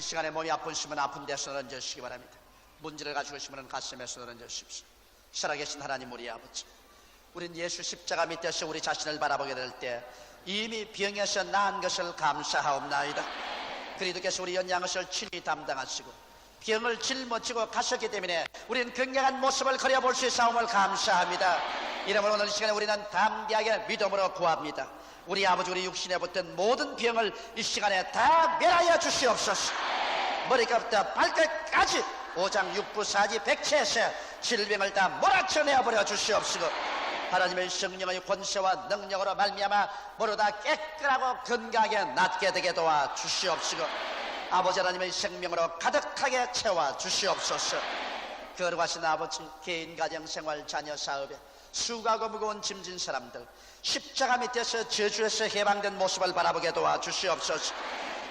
이 시간에 몸이 아프시면 아픈 데 손을 얹으시기 바랍니다. 문제를 가지고 계시면 가슴에 손을 얹으십시오. 살아계신 하나님 우리 아버지. 우린 예수 십자가 밑에서 우리 자신을 바라보게 될 때 이미 병에서 나은 것을 감사하옵나이다. 그리스도께서 우리 것을 친히 담당하시고 병을 짊어지고 가셨기 때문에 우리는 건강한 모습을 그려볼 수 있사옴을 감사합니다. 이러므로 오늘 이 시간에 우리는 담대하게 믿음으로 구합니다. 우리 아버지 우리 육신에 붙은 모든 병을 이 시간에 다 멸하여 주시옵소서. 머리끝부터 발끝까지 오장 육부사지 백체에서 질병을 다 몰아쳐내어 버려 주시옵시고 하나님의 성령의 권세와 능력으로 말미암아 모두 다 깨끗하고 건강하게 낫게 되게 도와 주시옵시고 아버지 하나님의 생명으로 가득하게 채워 주시옵소서 거룩하신 아버지 개인 가정 생활 자녀 사업에 수고하고 무거운 짐진 사람들 십자가 밑에서 저주에서 해방된 모습을 바라보게 도와 주시옵소서.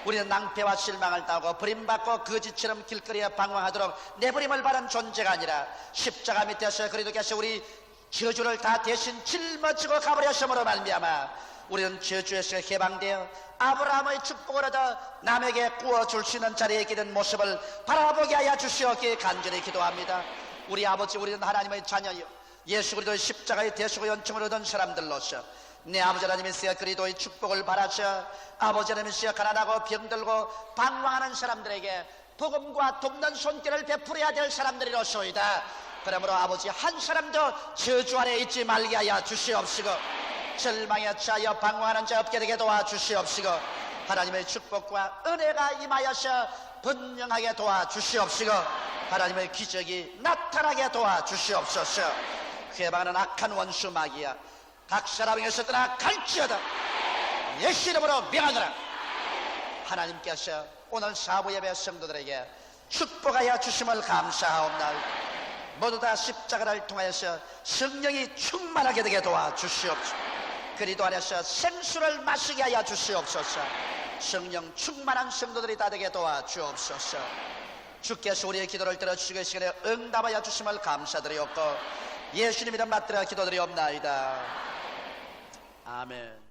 우리는 낭패와 실망을 따고 버림받고 거지처럼 길거리에 방황하도록 내버림을 바란 존재가 아니라 십자가 밑에서 그리도께서 우리 저주를 다 대신 짊어지고 가버렸음으로 말미암아 우리는 저주에서 해방되어 아브라함의 축복을 얻어 남에게 구워줄 수 있는 자리에 된 모습을 바라보게 하여 주시옵기에 간절히 기도합니다. 우리 아버지 우리는 하나님의 자녀요 예수 그리스도의 십자가의 대수고 연청을 얻은 사람들로서 내 아버지 하나님이시여 그리스도의 축복을 바라셔 아버지 하나님이시여 가난하고 병들고 방황하는 사람들에게 복음과 돕는 손길을 베풀어야 될 사람들이로소이다. 그러므로 아버지 한 사람도 저주 아래 있지 말게 하여 주시옵시고 절망에 처하여 방황하는 자 없게 되게 도와 주시옵시고 하나님의 축복과 은혜가 임하여서 분명하게 도와 주시옵시고 하나님의 기적이 나타나게 도와 주시옵소서. 회방하는 악한 원수 마귀야 각 사람에게서 떠나 갈지어다. 예수 이름으로 명하노라. 하나님께서 오늘 사부 예배 성도들에게 축복하여 주심을 감사하옵나이다 모두 다 십자가를 통하여서 성령이 충만하게 되게 도와 주시옵소서 그리도 안에서 생수를 마시게 하여 주시옵소서. 성령 충만한 성도들이 다 되게 도와 주옵소서. 주께서 우리의 기도를 들어주시기 시간에 응답하여 주심을 감사드리옵고 예수님 이름 받들어 기도드리옵나이다. 아멘